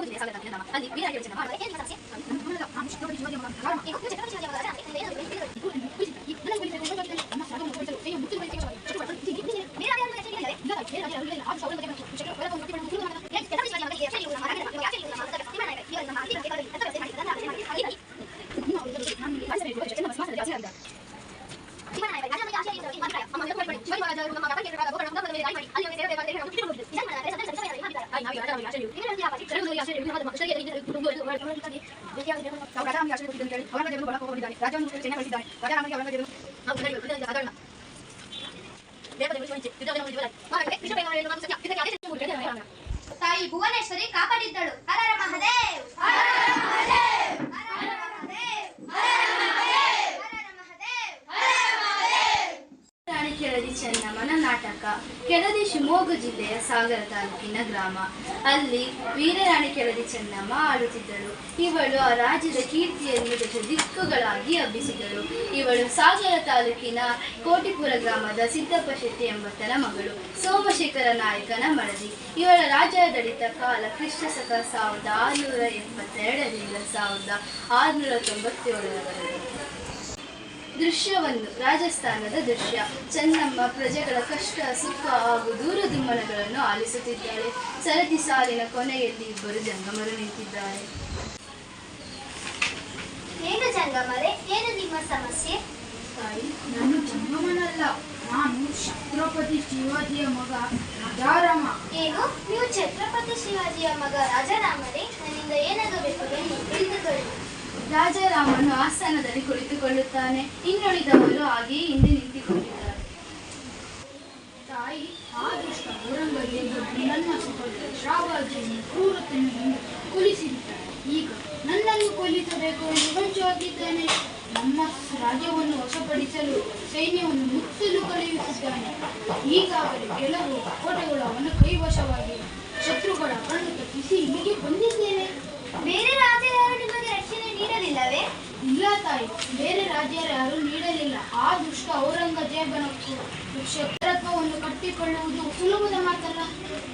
방법이 대상을 가면 아마 아니 미래 알려진 아마 애들 사실 아니 그러니까 아무시 너희 중간에 막 가라 막 이거 이제 같이 하지 않아 가자 내가 너희 이거 이거 이거 내가 우리 생각할 때 아마 나도 못 볼 때로 내가 못 들을 때 이거 저거 미래 알려진 거야 내가 제일 아니라 우리 아무시 어른 ತಾಯಿ ಭುವನೇಶ್ವರಿ ಕಾಪಾಡಿದ್ದಳು. ಹರರ ಮಹದೇವ್ ಹರರ ಮಹದೇವ್ ಹರರ ಮಹದೇವ್ ಕೆಳದಿ ಚೆನ್ನಮ್ಮನ ನಾಟಕ, ಕೆಳದಿ ಶಿವಮೊಗ್ಗ ಜಿಲ್ಲೆಯ ಸಾಗರ ತಾಲೂಕಿನ ಗ್ರಾಮ. ಅಲ್ಲಿ ವೀರರಾಣಿ ಕೆಳದಿ ಚೆನ್ನಮ್ಮ ಆಡುತ್ತಿದ್ದಳು. ಇವಳು ಆ ರಾಜ್ಯದ ಕೀರ್ತಿಯನ್ನು ದಶ ದಿಕ್ಕುಗಳಾಗಿ ಹಬ್ಬಿಸಿದಳು ಇವಳು ಸಾಗರ ತಾಲೂಕಿನ ಕೋಟಿಪುರ ಗ್ರಾಮದ ಸಿದ್ದಪ್ಪ ಶೆಟ್ಟಿ ಎಂಬತ್ತನ ಮಗಳು, ಸೋಮಶೇಖರ ನಾಯಕನ ಮಡದಿ. ಇವಳ ರಾಜ್ಯಾಡಳಿತ ಕಾಲ ಕ್ರಿಸ್ತ ಸಕ ಸಾವಿರದ ಆರುನೂರ ಎಪ್ಪತ್ತೆರಡರಿಂದ ಸಾವಿರದ ಆರುನೂರ ತೊಂಬತ್ತೇಳರವರೆಗೆ. ದೃಶ್ಯವನ್ನು ರಾಜಸ್ಥಾನದ ದೃಶ್ಯ. ಚೆನ್ನಮ್ಮ ಪ್ರಜೆಗಳ ಕಷ್ಟ ಸುಖ ಹಾಗೂ ದೂರ ದುಮ್ಮನಗಳನ್ನು ಆಲಿಸುತ್ತಿದ್ದಾಳೆ. ಸರದಿ ಸಾಲಿನ ಕೊನೆಯಲ್ಲಿ ಇಬ್ಬರು ಜಂಗಮರು ನಿಂತಿದ್ದಾರೆ. ಏನು ಜಂಗಮರೆ? ಏನು ನಿಮ್ಮ ಸಮಸ್ಯೆ? ತಾಯಿ ನಾನು ಜಂಗಮನಲ್ಲ. ನಾನು ಛತ್ರಪತಿ ಶಿವಾಜಿಯ ಮಗ ರಾಜಾರಾಮ. ಏನು? ನೀವು ಛತ್ರಪತಿ ಶಿವಾಜಿಯ ಮಗ ರಾಜಾರಾಮರೇ? ನನ್ನಿಂದ ಏನಾಗಬೇಕು ಎಂದು ತಿಳಿದುಕೊಳ್ಳಿ. ರಾಜಾರಾಮನು ಆಸನದಲ್ಲಿ ಕುಳಿತುಕೊಳ್ಳುತ್ತಾನೆ. ಇನ್ನುಳಿದವರು ಹಾಗೆಯೇ ಹಿಂದೆ ನಿಂತಿಕೊಂಡಿದ್ದಾರೆ. ತಾಯಿ, ಆ ದುಷ್ಟ ಔರಂಗಜೇಬ ನನ್ನ ಸಹೋದರ ಶ್ರಾವಾಜಿಯನ್ನು ಕ್ರೂರತನದಿಂದ ಕುಲಿಸಿರುತ್ತಾರೆ ಈಗ ನನ್ನನ್ನು ಕೊಲ್ಲಿಸಬೇಕು ಎಂದು ನಮ್ಮ ರಾಜ್ಯವನ್ನು ವಶಪಡಿಸಲು ಸೈನ್ಯವನ್ನು ಮುಚ್ಚಲು ಕಲಿಯುತ್ತಿದ್ದಾನೆ ಈಗಾಗಲೇ ಕೆಲವು ಕೋಟೆಗಳು ಅವನ ಕೈವಶವಾಗಿ ಶತ್ರುಗಳ ಕಣ್ಣು ತಪ್ಪಿಸಿ ಇಲ್ಲಿಗೆ ಬಂದಿದ್ದೇನೆ. ಬೇರೆ ರಾಜರು ನಿಮಗೆ ರಕ್ಷಣೆ ನೀಡಲಿಲ್ಲವೇ ಇಲ್ಲ ತಾಯಿ ಬೇರೆ ರಾಜ್ಯರು ಯಾರು ನೀಡಲಿಲ್ಲ. ಆ ದುಷ್ಟ ಔರಂಗಜೇಬನ ಕ್ಷತ್ರತ್ವವನ್ನು ಕಟ್ಟಿಕೊಳ್ಳುವುದು ಸುಲಭದ ಮಾತಲ್ಲ.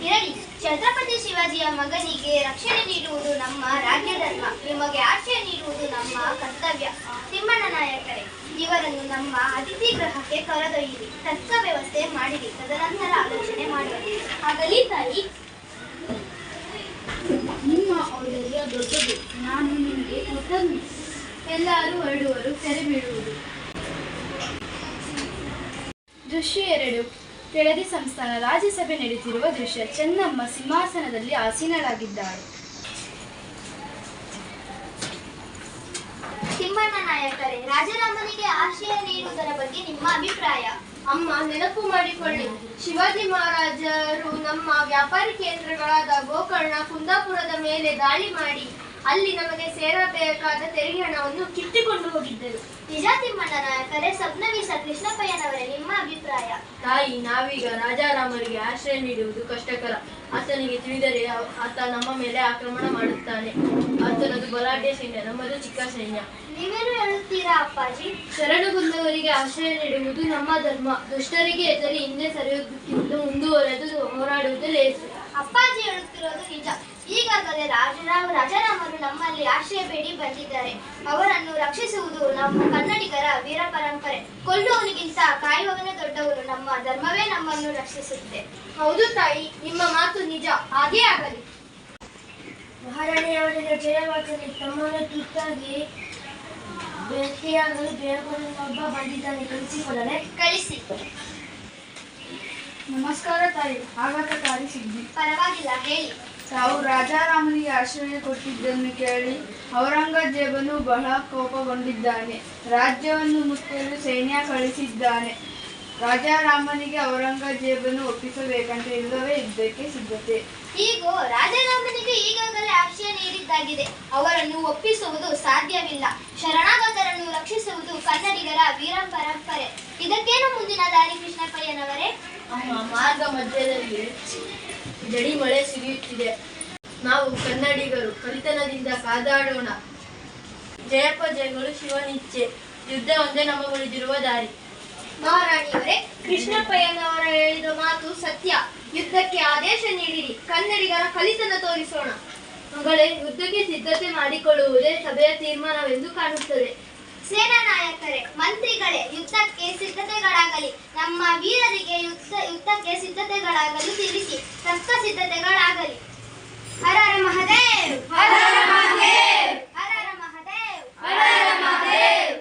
ಇರಲಿ ಛತ್ರಪತಿ ಶಿವಾಜಿಯ ಮಗನಿಗೆ ರಕ್ಷಣೆ ನೀಡುವುದು ನಮ್ಮ ರಾಜ್ಯ ಧರ್ಮ. ನಿಮಗೆ ಆಶ್ರಯ ನೀಡುವುದು ನಮ್ಮ ಕರ್ತವ್ಯ. ತಿಮ್ಮಣ್ಣ ನಾಯಕರೇ ಇವರನ್ನು ನಮ್ಮ ಅತಿಥಿ ಗೃಹಕ್ಕೆ ಕರೆದೊಯ್ಯಿರಿ. ತಕ್ಕ ವ್ಯವಸ್ಥೆ ಮಾಡಿರಿ. ತದನಂತರ ಆಲೋಚನೆ ಮಾಡಿರಿ ಆಗಲಿ ತಾಯಿ. ನಿಮ್ಮ ಔದರ್ಯ ದೊಡ್ಡದು. ನಾನು ನಿಮಗೆ ಕೃತಜ್ಞ. ಎಲ್ಲರೂ ಹೊರಡುವರು ತೆರೆ ಬೀಳುವುದು ದೃಶ್ಯ ಎರಡು. ಕೆಳದಿ ಸಂಸ್ಥಾನ ರಾಜ್ಯಸಭೆ ನಡೆಯುತ್ತಿರುವ ದೃಶ್ಯ. ಚೆನ್ನಮ್ಮ ಸಿಂಹಾಸನದಲ್ಲಿ ಆಸೀನರಾಗಿದ್ದಾರೆ. ತಿಮ್ಮಣ್ಣ ನಾಯಕರೇ ರಾಜರಾಮನಿಗೆ ಆಶ್ರಯ ನೀಡುವುದರ ಬಗ್ಗೆ ನಿಮ್ಮ ಅಭಿಪ್ರಾಯ? ಅಮ್ಮ ನೆನಪು ಮಾಡಿಕೊಳ್ಳಿ. ಶಿವಾಜಿ ಮಹಾರಾಜರು ನಮ್ಮ ವ್ಯಾಪಾರಿ ಕೇಂದ್ರಗಳಾದ ಗೋಕರ್ಣ ಕುಂದಾಪುರದ ಮೇಲೆ ದಾಳಿ ಮಾಡಿ ಅಲ್ಲಿ ನಮಗೆ ಸೇರಬೇಕಾದ ತೆರಿಗೆ ಹಣವನ್ನು ಕಿತ್ತುಕೊಂಡು ಹೋಗಿದ್ದರು. ನಿಜ ತಿಮ್ಮಣ್ಣ ನಾಯಕರೇ ಸಪ್ನವೀಸ ಕೃಷ್ಣಪ್ಪಯ್ಯನವರೇ ನಿಮ್ಮ ಅಭಿಪ್ರಾಯ? ತಾಯಿ ನಾವೀಗ ರಾಜಾರಾಮರಿಗೆ ಆಶ್ರಯ ನೀಡುವುದು ಕಷ್ಟಕರ. ಆತನಿಗೆ ತಿಳಿದರೆ ಆತ ನಮ್ಮ ಮೇಲೆ ಆಕ್ರಮಣ ಮಾಡುತ್ತಾನೆ. ಆತನದು ಬಲಾಢ್ಯ ಸೈನ್ಯ ನಮ್ಮದು ಚಿಕ್ಕ ಸೈನ್ಯ. ನೀವೇನು ಹೇಳುತ್ತೀರಾ ಅಪ್ಪಾಜಿ? ಶರಣಗುಂದವರಿಗೆ ಆಶ್ರಯ ನೀಡುವುದು ನಮ್ಮ ಧರ್ಮ. ದುಷ್ಟರಿಗೆ ಎದರಿ ಹಿಂದೆ ಸರಿಯುವುದಕ್ಕಿಂತ ಮುಂದುವರೆದು ಹೋರಾಡುವುದು ಲೇಸು. ಅಪ್ಪಾಜಿ ಈಗಾಗಲೇ ರಾಜರಾಮ ರಾಜಾರಾಮರು ನಮ್ಮಲ್ಲಿ ಆಶ್ರಯ ಬೇಡಿ ಬಂದಿದ್ದಾರೆ. ಅವರನ್ನು ರಕ್ಷಿಸುವುದು ನಮ್ಮ ಕನ್ನಡಿಗರ ವೀರ ಪರಂಪರೆ. ಕೊಲ್ಲುವವನಿಗಿಂತ ಕಾಯುವವನ ದೊಡ್ಡವರು. ನಮ್ಮ ಧರ್ಮವೇ ನಮ್ಮನ್ನು ರಕ್ಷಿಸುತ್ತೆ. ಹೌದು ತಾಯಿ ನಿಮ್ಮ ಮಾತು ನಿಜ. ಹಾಗೇ ಆಗಲಿ. ಮಹಾರಾಣಿಯವರಿಗೆ ಜಯವಾಗಲಿ. ತಮ್ಮನ್ನು ತುರ್ತಾಗಿ ಭೇಟಿಯಾಗಲು ಬೇಗನೊಬ್ಬ ಬಂದಿದ್ದಾನೆ. ಕಳಿಸಿಕೊಡಲೆ? ಕಳಿಸಿ. ನಮಸ್ಕಾರ ತಾಯಿ. ಆಘಾತಕಾರಿ ಸಿಗ್ಬಿ ಪರವಾಗಿಲ್ಲ ಹೇಳಿ. ತಾವು ರಾಜಾರಾಮನಿಗೆ ಆಶ್ರಯ ಕೊಟ್ಟಿದ್ದನ್ನು ಕೇಳಿ ಔರಂಗಜೇಬನು ಬಹಳ ಕೋಪಗೊಂಡಿದ್ದಾನೆ. ರಾಜ್ಯವನ್ನು ಮುಚ್ಚಲು ಸೈನ್ಯ ಕಳಿಸಿದ್ದಾನೆ. ರಾಜಾರಾಮನಿಗೆ ಔರಂಗಜೇಬನು ಒಪ್ಪಿಸಬೇಕಂತ ಇಲ್ಲವೇ ಇದ್ದಕ್ಕೆ ಸಿದ್ಧತೆ. ಹೀಗೂ ರಾಜಾರಾಮನಿಗೆ ಈಗಾಗಲೇ ಆಶ್ರಯ ನೀಡಿದ್ದಾಗಿದೆ. ಅವರನ್ನು ಒಪ್ಪಿಸುವುದು ಸಾಧ್ಯವಿಲ್ಲ. ಶರಣಾಗತರನ್ನು ರಕ್ಷಿಸುವುದು ಕನ್ನಡಿಗರ ವೀರ ಪರಂಪರೆ ಇದಕ್ಕೇನು ಮುಂದಿನ ದಾರಿ ಕೃಷ್ಣಪ್ಪಯ್ಯನವರೇ? ಮಾರ್ಗ ಮಧ್ಯದಲ್ಲಿ ಜಡಿ ಮಳೆ ಸಿಗುತ್ತಿದೆ ನಾವು ಕನ್ನಡಿಗರು ಕಲಿತನದಿಂದ ಕಾದಾಡೋಣ. ಜಯಪ್ಪ ಜಯಗಳು ಶಿವನಿಚ್ಛೆ ಯುದ್ಧ ಒಂದೇ ನಮ್ಮ ಉಳಿದಿರುವ ದಾರಿ. ಮಹಾರಾಣಿಯವರೇ ಕೃಷ್ಣಪ್ಪಯ್ಯನವರ ಹೇಳಿದ ಮಾತು ಸತ್ಯ. ಯುದ್ಧಕ್ಕೆ ಆದೇಶ ನೀಡಿರಿ. ಕನ್ನಡಿಗರ ಕಲಿತನ ತೋರಿಸೋಣ. ಮಗಳೇ, ಯುದ್ಧಕ್ಕೆ ಸಿದ್ಧತೆ ಮಾಡಿಕೊಳ್ಳುವುದೇ ಸಭೆಯ ತೀರ್ಮಾನವೆಂದು ಕಾಣುತ್ತದೆ. ಸೇನಾ ನಾಯಕರೇ ಮಂತ್ರಿಗಳೇ ಯುದ್ಧಕ್ಕೆ ಸಿದ್ಧತೆಗಳಾಗಲಿ. ನಮ್ಮ ವೀರರಿಗೆ ಯುದ್ಧ ಯುದ್ಧಕ್ಕೆ ಸಿದ್ಧತೆಗಳಾಗಲಿ ತಿಳಿಸಿ ತಕ್ಕ ಸಿದ್ಧತೆಗಳಾಗಲಿ. ಹರ ಹರ ಮಹದೇವ್! ಹರ ಹರ ಮಹದೇವ್! ಹರ ಹರ ಮಹದೇವ್! ಹರ ಹರ ಮಹದೇವ್!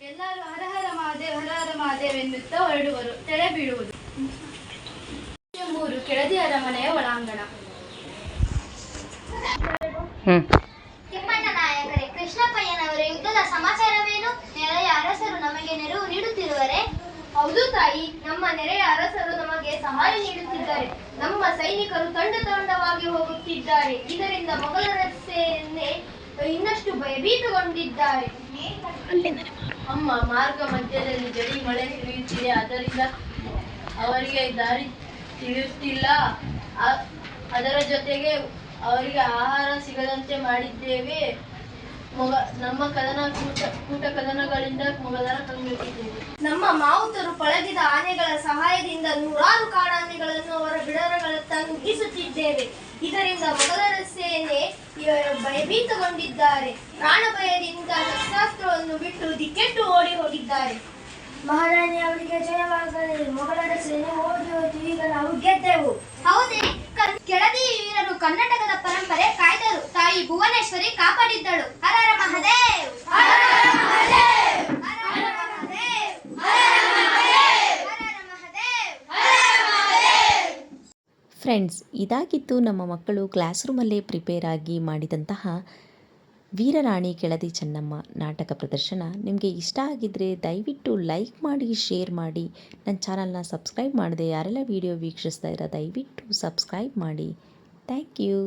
ಎಲ್ಲರೂ ಹರಹರ ಮಹಾದೇವ್ ಹರಹರ ಮಹಾದೇವ್ ಎನ್ನುತ್ತಾ ಹೊರಡುವರು ತೆರೆ ಬೀಳುವುದು. ಮೂರು ಕೆಳದಿ ಅರಮನೆಯ ಒಳಾಂಗಣ. ತಿಮ್ಮಣ್ಣ ನಾಯಕರೇ ಕೃಷ್ಣಪ್ಪಯ್ಯನವರು ಯುದ್ಧದ ಅರಸರು ನಮಗೆ ನೆರವು ನೀಡುತ್ತಿರುವರೆ. ಹೌದು ತಾಯಿ, ನಮ್ಮ ನೆರೆಯ ಅರಸರು ನಮಗೆ ಸಹಾಯ ನೀಡುತ್ತಿದ್ದಾರೆ. ನಮ್ಮ ಸೈನಿಕರು ತಂಡ ತಂಡವಾಗಿ ಹೋಗುತ್ತಿದ್ದಾರೆ. ಇದರಿಂದ ಮೊಘಲರ ಸೇನೆ ಇನ್ನಷ್ಟು ಭಯಭೀತಗೊಂಡಿದ್ದಾರೆ. ಅಮ್ಮ, ಮಾರ್ಗ ಮಧ್ಯದಲ್ಲಿ ಜಡಿ ಮಳೆ ಸುರಿಯುತ್ತಿದೆ. ಅದರಿಂದ ಅವರಿಗೆ ದಾರಿ ತಿಳಿಯುತ್ತಿಲ್ಲ. ಅದರ ಜೊತೆಗೆ ಅವರಿಗೆ ಆಹಾರ ಸಿಗದಂತೆ ಮಾಡಿದ್ದೇವೆ. ಮೊಗ ನಮ್ಮ ಕದನ ಕೂಟ ಕೂಟ ಕದನಗಳಿಂದ ಮೊಘಲರ ಕಂಗೆಟ್ಟಿದ್ದೇವೆ ನಮ್ಮ ಮಾವುತರು ಪಳಗಿದ ಆನೆಗಳ ಸಹಾಯದಿಂದ ನೂರಾರು ಕಾಡಾನೆಗಳನ್ನು ಅವರ ಬಿಡರಗಳತ್ತ ನುಗ್ಗಿಸುತ್ತಿದ್ದೇವೆ ಇದರಿಂದ ಮೊಘಲರ ಸೇನೆ ಭಯಭೀತಗೊಂಡಿದ್ದಾರೆ. ಪ್ರಾಣ ಭಯದಿಂದ ಶಸ್ತ್ರಾಸ್ತ್ರವನ್ನು ಬಿಟ್ಟು ದಿಕ್ಕೆಟ್ಟು ಓಡಿ ಹೋಗಿದ್ದಾರೆ ಮಹಾರಾಣಿ ಅವರಿಗೆ ಜಯವಾಗಲಿ. ಮೊಘಲರ ಸೇನೆ ಓಡಿ ಹೋಗಿ ಈಗ ನಾವು ಗೆದ್ದೆವು. ಹೌದೇ ಕೆಳದಿ ವೀರರು ಕರ್ನಾಟಕದ ಪರಂಪರೆ ಕಾಯ್ದರು. ತಾಯಿ ಭುವನೇಶ್ವರಿ ಕಾಪಾಡಿದ್ದಳು. ಹರರ ಹರ ಮಹದೇವ್, ಹರ ಹರ ಮಹದೇವ್, ಹರ ಹರ ಮಹದೇವ್, ಹರ ಹರ ಮಹದೇವ್, ಹರ ಹರ ಮಹದೇವ್, ಹರ ಹರ ಮಹದೇವ್. ಫ್ರೆಂಡ್ಸ್ ಇದಾಗಿತ್ತು ನಮ್ಮ ಮಕ್ಕಳು ಕ್ಲಾಸ್ ರೂಮಲ್ಲೇ ಪ್ರಿಪೇರ್ ಆಗಿ ಮಾಡಿದಂತಹ ವೀರರಾಣಿ ಕೆಳದಿ ಚೆನ್ನಮ್ಮ ನಾಟಕ ಪ್ರದರ್ಶನ. ನಿಮಗೆ ಇಷ್ಟ ಆಗಿದ್ದರೆ ದಯವಿಟ್ಟು ಲೈಕ್ ಮಾಡಿ, ಶೇರ್ ಮಾಡಿ. ನನ್ನ ಚಾನಲ್ನ ಸಬ್ಸ್ಕ್ರೈಬ್ ಮಾಡಿದೆ ಯಾರೆಲ್ಲ ವಿಡಿಯೋ ವೀಕ್ಷಿಸ್ತಾ ಇರೋ ದಯವಿಟ್ಟು ಸಬ್ಸ್ಕ್ರೈಬ್ ಮಾಡಿ. Thank you.